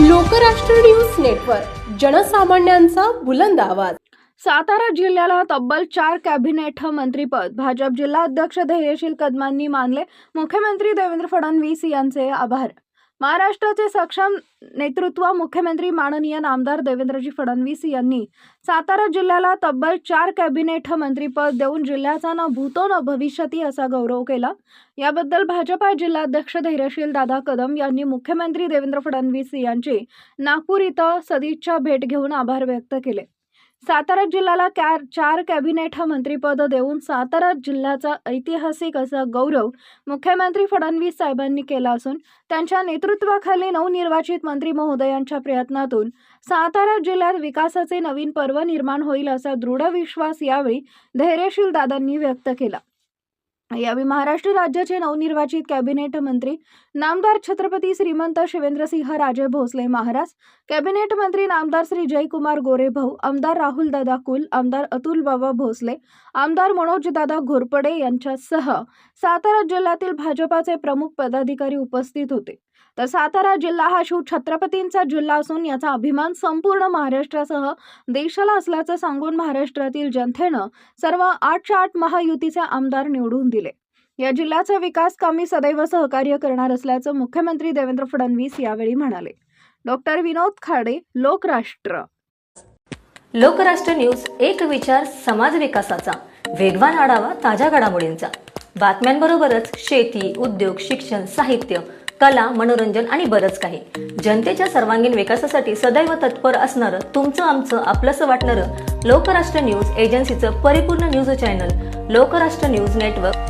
Lokrashtra news network जनसामान्यांचा बुलंद आवाज. सातारा जिल्ह्याला तब्बल चार कॅबिनेट मंत्रीपद भाजप जिल्हा अध्यक्ष धैर्यशील कदमांनी मानले. मुख्यमंत्री देवेंद्र फडणवीस यांचे आभार. महाराष्ट्राचे सक्षम नेतृत्व मुख्यमंत्री माननीय नामदार देवेंद्रजी फडणवीस यांनी सातारा जिल्ह्याला तब्बल चार कॅबिनेट मंत्रीपद देऊन जिल्ह्याचा न भूतो न भविष्यती असा गौरव केला. याबद्दल भाजपा जिल्हाध्यक्ष धैर्यशील दादा कदम यांनी मुख्यमंत्री देवेंद्र फडणवीस यांची नागपूर इथं सदिच्छा भेट घेऊन आभार व्यक्त केले. सातारा जिल्ह्याला कॅ चार कॅबिनेट मंत्रीपद देऊन सातारा जिल्ह्याचा ऐतिहासिक असा गौरव मुख्यमंत्री फडणवीस साहेबांनी केला असून त्यांच्या नेतृत्वाखाली नवनिर्वाचित मंत्री महोदयांच्या प्रयत्नातून सातारा जिल्ह्यात विकासाचे नवीन पर्व निर्माण होईल असा दृढ विश्वास यावेळी धैर्यशील दादांनी व्यक्त केला. यावेळी महाराष्ट्र राज्याचे नवनिर्वाचित कॅबिनेट मंत्री नामदार छत्रपती श्रीमंत शिवेंद्रसिंह राजे भोसले महाराज कॅबिनेट मंत्री नामदार श्री जयकुमार गोरेभाऊ आमदार राहुल दादा कुल आमदार अतुल बाबा भोसले आमदार मनोजदादा घोरपडे यांच्यासह सातारा जिल्ह्यातील भाजपाचे प्रमुख पदाधिकारी उपस्थित होते. तर सातारा जिल्हा हा शिव छत्रपतींचा जिल्हा असून याचा अभिमान संपूर्ण महाराष्ट्रासह देशाला असल्याचं सांगून महाराष्ट्रातील जनतेनं सर्व आठच्या आठ महायुतीचे आमदार निवडून दिले. या जिल्ह्याचा विकास कामी सदैव सहकार्य करणार असल्याचं मुख्यमंत्री देवेंद्र फडणवीस यावेळी म्हणाले. डॉक्टर विनोद खाडे लोकराष्ट्र. लोकराष्ट्र न्यूज एक विचार समाज विकासाचा. वेगवान आढावा ताज्या घडामोडींचा. बातम्यांबरोबरच शेती उद्योग शिक्षण साहित्य कला मनोरंजन आणि बरंच काही. जनतेच्या सर्वांगीण विकासासाठी सदैव तत्पर असणारं तुमचं आमचं आपलंसं वाटणारं लोकराष्ट्र न्यूज एजन्सीचं परिपूर्ण news channel Lokrashtra news network.